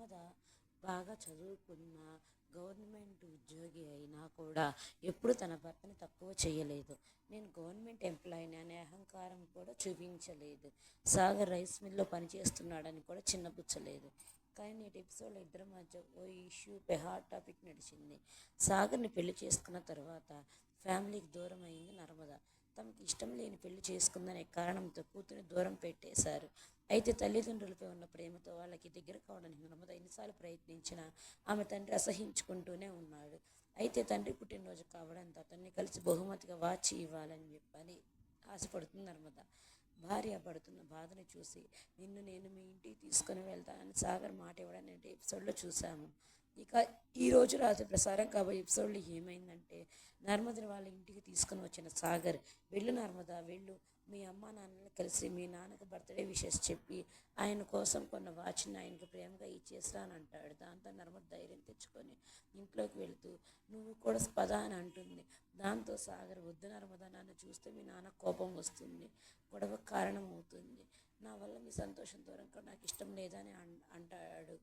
నర్మద బాగా చదువుకున్న గవర్నమెంట్ ఉద్యోగి అయినా కూడా ఎప్పుడు తన భర్తను తక్కువ చేయలేదు. నేను గవర్నమెంట్ ఎంప్లాయీని అనే అహంకారం కూడా చూపించలేదు. సాగర్ రైస్ మిల్లో పనిచేస్తున్నాడని కూడా చిన్నపుచ్చలేదు కానీ నేటి ఎపిసోడ్లో ఇద్దరి మధ్య ఓ ఇష్యూ హాట్ టాపిక్ నడిచింది. సాగర్ని పెళ్ళి చేసుకున్న తర్వాత ఫ్యామిలీకి దూరం అయింది నర్మదా. తమకి ఇష్టం లేని పెళ్ళి చేసుకుందనే కారణంతో కూతురిని దూరం పెట్టేశారు. అయితే తల్లిదండ్రులపై ఉన్న ప్రేమతో వాళ్ళకి దగ్గర కావడానికి నర్మద ఎన్నిసార్లు ప్రయత్నించినా ఆమె తండ్రి అసహించుకుంటూనే ఉన్నాడు. అయితే తండ్రి పుట్టినరోజు కావడంతో అతన్ని కలిసి బహుమతిగా వాచి ఇవ్వాలని చెప్పని ఆశపడుతుంది నర్మద. భార్య పడుతున్న బాధను చూసి నిన్ను నేను మీ ఇంటికి తీసుకొని వెళ్తానని సాగర్ మాట ఇవ్వడం ఎపిసోడ్లో చూసాము ఇక ఈ రోజు రాత్రి ప్రసారం కాబోయే ఎపిసోడ్లో ఏమైందంటే నర్మదని వాళ్ళ ఇంటికి తీసుకుని వచ్చిన సాగర్ వెళ్ళు నర్మద వెళ్ళు. మీ అమ్మ నాన్నని కలిసి మీ నాన్నకి బర్త్డే విషెస్ చెప్పి ఆయన కోసం కొన్న వాచ్ని ఆయనకు ప్రేమగా ఇచ్చేసిరా అని అంటాడు. దాంతో నర్మద ధైర్యం తెచ్చుకొని ఇంట్లోకి వెళుతూ నువ్వు కూడా పద అని అంటుంది. దాంతో సాగర్ వద్దు నర్మద నన్ను చూస్తే మీ నాన్న కోపం వస్తుంది గొడవ కారణం అవుతుంది నా వల్ల మీ సంతోషం దూరం కూడా నాకు ఇష్టం లేదని అన్- అంటాడు.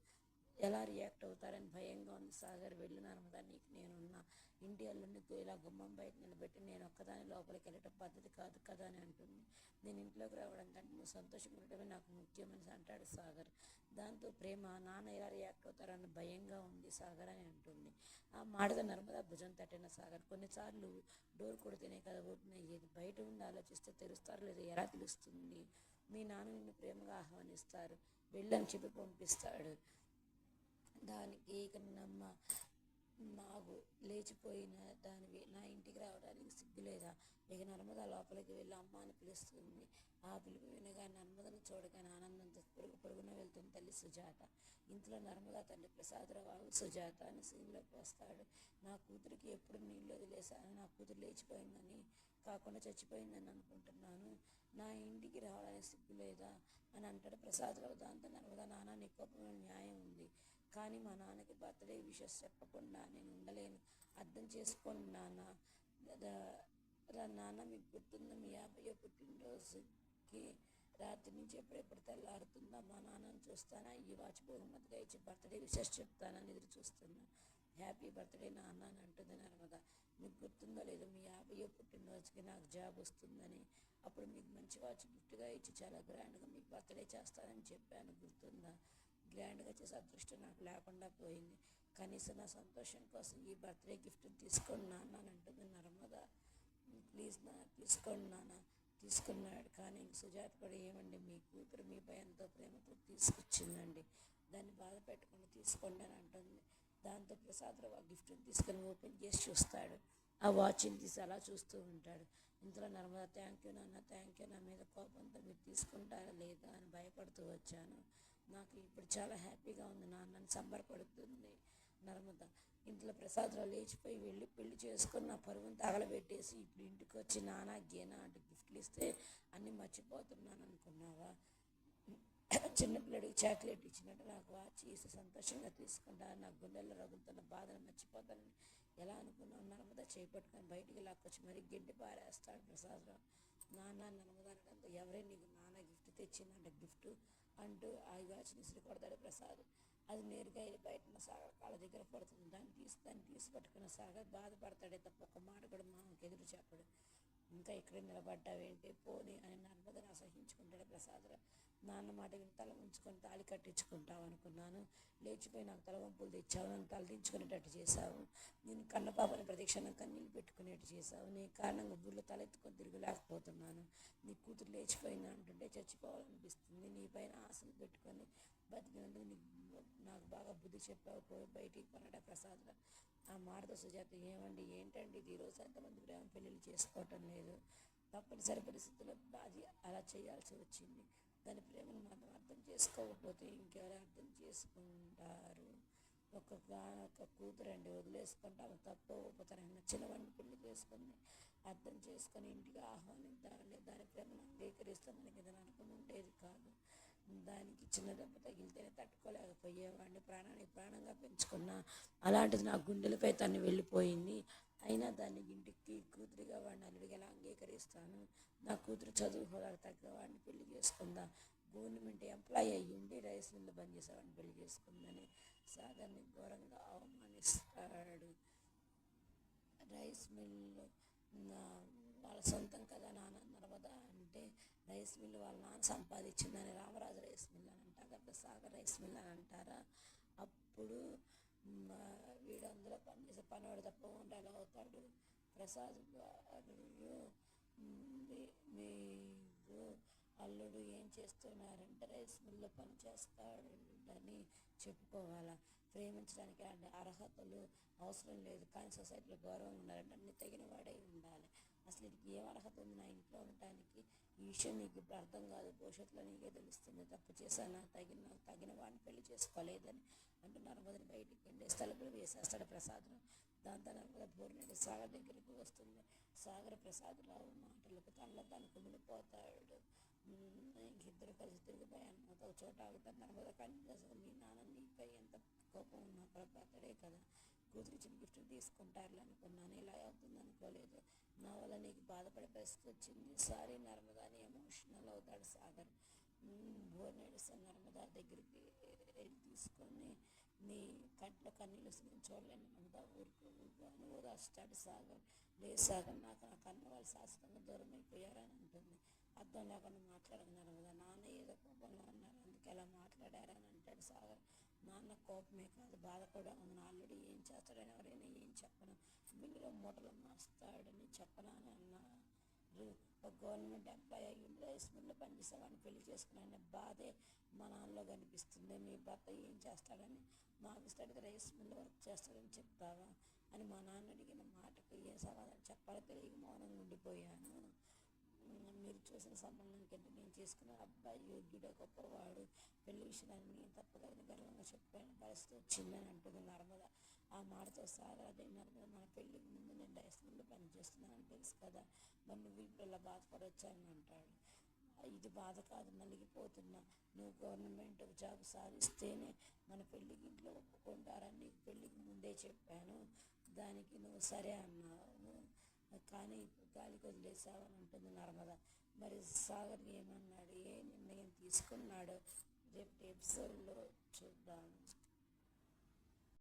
ఎలా రియాక్ట్ అవుతారని భయంగా ఉంది సాగర్. వెళ్ళు నర్మదా నీకు నేనున్నా. ఇంటి అల్లుడికి ఇలా గుమ్మం బయట నిలబెట్టి నేను ఒక్కదాని లోపలికి వెళ్ళటం పద్ధతి కాదు కదా అని అంటుంది. నేను ఇంట్లోకి రావడం కంటే నువ్వు సంతోషంగా ఉండటమే నాకు ముఖ్యమని అంటాడు సాగర్. దాంతో ప్రేమ నాన్న ఎలా రియాక్ట్ అవుతారని భయంగా ఉంది సాగర్ అని అంటుంది. ఆ మాటతో నర్మదా భుజం తట్టిన సాగర్. కొన్నిసార్లు డోర్ కొడితేనే కదా ఓపెన్ అయ్యేది. బయట ఉండి ఆలోచిస్తే తెలుస్తారు లేదా ఎలా తెలుస్తుంది? మీ నాన్న నిన్ను ప్రేమగా ఆహ్వానిస్తారు. వెళ్ళని చెప్పి పంపిస్తాడు. దానికి కన్నమ్మ నమ్మ మాగు లేచిపోయిన దానివి నా ఇంటికి రావడానికి సిగ్గులేదా ఇక నర్మద లోపలికి వెళ్ళి అమ్మ అని పిలుస్తుంది. ఆ పిలుపు వినగా నర్మదను చూడగానే ఆనందంతో పొరుగు పొరుగున వెళ్తుంది తల్లి సుజాత. ఇంట్లో నర్మద తండ్రి ప్రసాదరావు సుజాత అని సీన్లోకి వస్తాడు. నా కూతురికి ఎప్పుడు నీళ్ళు వదిలేశాను నా కూతురు లేచిపోయిందని కాకుండా చచ్చిపోయిందని అనుకుంటున్నాను. నా ఇంటికి రావడానికి సిగ్గులేదా అని అంటాడు ప్రసాదరావు. దాంతో నర్మద నాన్న నీ కోపంలో న్యాయం ఉంది. కానీ మా నాన్నకి బర్త్డే విషెస్ చెప్పకుండా నేను ఉండలేను. అర్థం చేసుకోండి నాన్న. రా నాన్న మీకు గుర్తుందా? మీ యాభై పుట్టినరోజుకి రాత్రి నుంచి ఎప్పుడెప్పుడు తెల్లారుతుందా? మా నాన్నని చూస్తానా? ఈ వాచ్ బహుమతిగా ఇచ్చి బర్త్డే విషెస్ చెప్తానని ఎదురు చూస్తున్నా. హ్యాపీ బర్త్డే నాన్న అని అంటుంది నర్మద. మీకు గుర్తుందో లేదో మీ యాభై పుట్టినరోజుకి నాకు జాబ్ వస్తుందని. అప్పుడు మీకు మంచి వాచ్ గిఫ్ట్గా ఇచ్చి చాలా గ్రాండ్గా మీకు బర్త్డే చేస్తానని చెప్పాను. గుర్తుందా? గ్రాండ్గా చేసే అదృష్టం నాకు లేకుండా పోయింది. కనీసం నా సంతోషం కోసం ఈ బర్త్డే గిఫ్ట్ తీసుకోండి నాన్న అని అంటుంది నర్మద. ప్లీజ్ నా తీసుకోండి నాన్న తీసుకున్నాడు. కానీ ఇంక సుజాత కూడా ఏమండి మీ కూతురు మీపై ఎంతో ప్రేమతో తీసుకొచ్చిందండి. దాన్ని బాధ పెట్టకుండా తీసుకోండి అని అంటుంది. దాంతో ప్రసాదరావు ఆ గిఫ్ట్ని తీసుకొని ఓపెన్ చేసి చూస్తాడు. ఆ వాచ్ని తీసి అలా చూస్తూ ఉంటాడు. ఇంతలో నర్మద థ్యాంక్ యూ నాన్న థ్యాంక్ యూ నా మీద కోపంతో మీరు తీసుకుంటారా లేదా? అని భయపడుతూ వచ్చాను. నాకు ఇప్పుడు చాలా హ్యాపీగా ఉంది నాన్నని సంబరపడుతుంది నర్మద. ఇంట్లో ప్రసాదరావు లేచిపోయి వెళ్ళి పెళ్ళి చేసుకొని నా పరువును తగలబెట్టేసి ఇప్పుడు ఇంటికి వచ్చి నానా గీనా అంటే గిఫ్ట్లు ఇస్తే అన్నీ మర్చిపోతున్నాను అనుకున్నావా? చిన్నపిల్లడికి చాక్లెట్ ఇచ్చినట్టు నాకు వాచి ఇస్తే సంతోషంగా తీసుకుంటా నా గుండెల్లో రగులుతున్న బాధను మర్చిపోతానని ఎలా అనుకున్నావు నర్మద? చేపట్టుకొని బయటికి లాక్కొచ్చి మరీ గడ్డి పారేస్తాడు ప్రసాదరావు. నాన్న నర్మద అనడంతో ఎవరే నీకు నాన్న గిఫ్ట్ తెచ్చిందంటే గిఫ్ట్ అంటూ ఆ వాచ్ని ఇసురు కొడతాడు ప్రసాద్. అది నేరుగా వెళ్ళి బయట సాగర్ కాళ్ళ దగ్గర పడుతుంది. దాన్ని తీసి దాన్ని తీసి పట్టుకున్న సాగర్ బాధపడతాడే తప్ప ఒక మాట కూడా మామకి ఎదురు చెప్పడు. ఇంకా ఇక్కడ నిలబడ్డావేంటి? పోనీ అని నర్మదని అసహించుకుంటాడు ప్రసాదరావు నాన్న మాట విని తల ఉంచుకొని తాళి కట్టించుకుంటావు అనుకున్నాను. లేచిపోయి నాకు తల వంపులు తెచ్చావు నన్ను తలదించుకునేటట్టు చేశావు. నేను కన్నపాపని ప్రదక్షిణ కన్నీళ్ళు పెట్టుకునేట్టు చేశావు. నీ కారణంగా ఊళ్ళో తలెత్తుకొని తిరగలేకపోతున్నాను. నీ కూతురు లేచిపోయినా అంటుంటే చచ్చిపోవాలనిపిస్తుంది. నీ పైన ఆశలు పెట్టుకొని బతికినందుకు నీకు నాకు బాగా బుద్ధి చెప్పావు. పోయి బయటికి కొనడా ప్రసాద్ ఆ మాటతో సుజాత ఏమండి ఏంటండి ఇది? ఈరోజు ఎంతమంది ప్రేమ పెళ్ళిళ్ళు చేసుకోవటం లేదు. తప్పనిసరి పరిస్థితుల్లో అది అలా చేయాల్సి వచ్చింది. దాని ప్రేమను మనం అర్థం చేసుకోకపోతే ఇంకెవరు అర్థం చేసుకుంటారు? ఒక ఒక కూతురు అండి వదిలేసుకుంటాము తప్పు ఒప్పుతారని నచ్చిన పెళ్ళి చేసుకుని అర్థం చేసుకొని ఇంటికి ఆహ్వానిద్దామని దాని ప్రేమను అంగీకరిస్తామని ఏదైనా అనుకుని ఉండేది కాదు. దానికి చిన్న దెబ్బ తగిలితేనే తట్టుకోలేకపోయేవాడిని. ప్రాణానికి ప్రాణంగా పెంచుకున్నా అలాంటిది నా గుండెలపై తను వెళ్ళిపోయింది. అయినా దాన్ని ఇంటికి కూతురిగా వాడిని అల్లుడిగా ఎలా అంగీకరిస్తాను? నా కూతురు చదువు హోదాకు తగ్గ వాడిని పెళ్ళి చేసుకుందా? గవర్నమెంట్ ఎంప్లాయీ అయ్యి ఉండి రైస్ మిల్లు బంద్ చేసేవాడిని పెళ్ళి చేసుకుందని సాగర్ని ఘోరంగా అవమానిస్తాడు. రైస్ మిల్లు వాళ్ళ సొంతం కదా నాన్న నర్మదా అంటే రైస్ మిల్లు వాళ్ళ నాన్న సంపాదించిందని రామరాజు రైస్ మిల్ అని అంటారు కదా సాగర్ రైస్ మిల్ అని అంటారా? అప్పుడు మా వీడు అందులో పనిచేసే పనివాడు తప్ప ఉండాలి అవుతాడు. ప్రసాద్ గారు మీరు అల్లుడు ఏం చేస్తున్నారంటే రైస్ మిల్లో పని చేస్తాడని చెప్పుకోవాలా. ప్రేమించడానికి అర్హతలు అవసరం లేదు కానీ సొసైటీలో గౌరవం ఉండాలంటే అన్ని తగిన వాడే ఉండాలి. అసలు ఇది ఏం అర్హత ఉంది నా ఇంట్లో ఉండటానికి? ఈ విషయం నీకు ఇప్పుడు అర్థం కాదు భవిష్యత్తులో నీకే తెలుస్తుంది. తప్పు చేశానా? తగిన నాకు తగిన వాడిని పెళ్ళి చేసుకోలేదని అంటూ నర్మదని బయటికి వెళ్ళి తలుపులు వేసేస్తాడు ప్రసాదరావు దాంతో నర్మద పూర్ణి సాగర్ దగ్గరికి వస్తుంది. సాగర్ ప్రసాదరావు మా తనలో తను పోతాడు ఇంక ఇద్దరు కలిసి తిరిగిపోయాను ఒక చోట ఆగుతారు. నర్మద కానీ అసలు మీ నాన్న నీపై ఎంత కోపం ఉన్నా కూడా బర్త్డే కదా. కూతురు ఇచ్చిన గిఫ్ట్ తీసుకుంటారులే అనుకున్నాను. ఇలా అవుతుంది అనుకోలేదు. నా వల్ల నీకు బాధపడే పరిస్థితి వచ్చింది. సారీ నర్మదా అని ఎమోషనల్ అవుతాడు సాగర్. బోర్ నర్మదా దగ్గరికి వెళ్ళి తీసుకొని నీ కంట్లో కన్నీళ్ళు చూడలేను నర్మదా. ఊరుకు అని ఓదాస్తాడు సాగర్. లేదు సాగర్ నాకు నా కన్న వాళ్ళు శాశ్వతంగా దూరం అయిపోయారని అంటుంది. అర్థం లేకుండా మాట్లాడకు కదా నాన్న ఏదో కోపంలో ఉన్నారు అందుకే అలా మాట్లాడారని అంటాడు సాగర్. నాన్న కోపమే కాదు బాధ కూడా ఉంది. ఆల్రెడీ ఏం చేస్తాడని ఎవరైనా ఏం చెప్పను. బిల్లులో మూటలు మాస్తాడని చెప్పనా అని అన్నారు. ఒక గవర్నమెంట్ ఎంప్లాయీ అయ్యి ఉండి రైస్ పనిచేసేవాడిని పెళ్ళి చేసుకునే బాధే మా నాన్నలో కనిపిస్తుంది. మీ భర్త ఏం చేస్తాడని మా ఆఫీస్కి రైస్ మిల్లు వర్క్ చేస్తాడని చెప్తావా అని మా నాన్న అడిగి మాటకు సమాధానం చెప్పాలో తెలియక మౌనంగా ఉండిపోయాను. మీరు చూసిన సంబంధం కంటే నేను చేసుకున్న అబ్బాయి యోగ్యుడే గొప్పవాడు. పెళ్ళి విషయాన్ని నేను తప్పదని గర్వంగా చెప్పాను. పరిస్థితి వచ్చిందని అంటుంది నర్మద. ఆ మాటతో సార్ అదే నర్మద మన పెళ్ళికి ముందు నేను డైస్ ముందు పనిచేస్తున్నానని తెలుసు కదా. మరి నువ్వు ఇప్పుడు ఇలా అంటాడు. ఇది బాధ కాదు నలిగిపోతున్నా. నువ్వు గవర్నమెంట్ జాబ్ సాధిస్తేనే మన పెళ్ళికి ఇంట్లో ఒప్పుకుంటారని నీకు పెళ్ళికి ముందే చెప్పాను. దానికి నువ్వు సరే అన్నావు. కానీ ఇప్పుడు గాలికి వదిలేసావని అంటుంది నర్మద. మరి సాగర్ ఏమన్నాడు? ఏ నిర్ణయం తీసుకున్నాడు? రేపు ఎపిసోడ్లో చూద్దాము